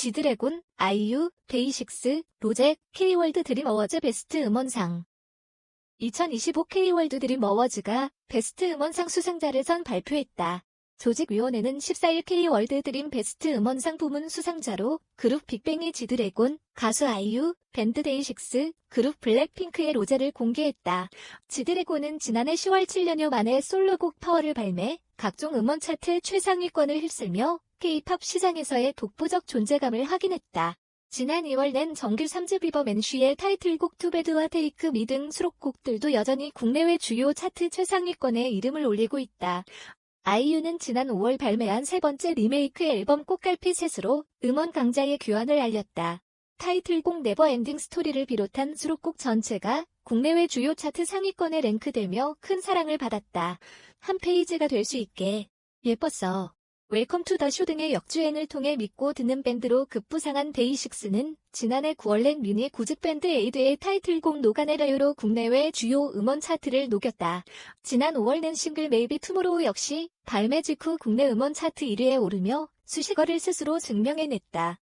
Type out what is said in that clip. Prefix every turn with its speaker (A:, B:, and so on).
A: 지드래곤, 아이유, 데이식스, 로제, K월드 드림 어워즈 베스트 음원상 2025 K월드 드림 어워즈가 베스트 음원상 수상자를 선 발표했다. 조직위원회는 14일 K월드 드림 베스트 음원상 부문 수상자로 그룹 빅뱅의 지드래곤, 가수 아이유, 밴드 데이식스, 그룹 블랙핑크의 로제를 공개했다. 지드래곤은 지난해 10월 7년여 만에 솔로곡 파워를 발매, 각종 음원 차트 최상위권을 휩쓸며 K-팝 시장에서의 독보적 존재감을 확인했다. 지난 2월 낸 정규 3집 비버 맨쉬의 타이틀곡 투베드와 테이크 미 등 수록곡들도 여전히 국내외 주요 차트 최상위권에 이름을 올리고 있다. 아이유는 지난 5월 발매한 세 번째 리메이크 앨범 꽃갈피셋으로 음원 강자의 귀환을 알렸다. 타이틀곡 네버엔딩 스토리를 비롯한 수록곡 전체가 국내외 주요 차트 상위권에 랭크되며 큰 사랑을 받았다. 한 페이지가 될 수 있게 예뻤어. 웰컴 투 더 쇼 등의 역주행을 통해 믿고 듣는 밴드로 급부상한 데이식스는 지난해 9월 낸 미니 9집 밴드 에이드의 타이틀곡 노가네라요로 국내외 주요 음원 차트를 녹였다. 지난 5월 낸 싱글 메이비 투모로우 역시 발매 직후 국내 음원 차트 1위에 오르며 수식어를 스스로 증명해냈다.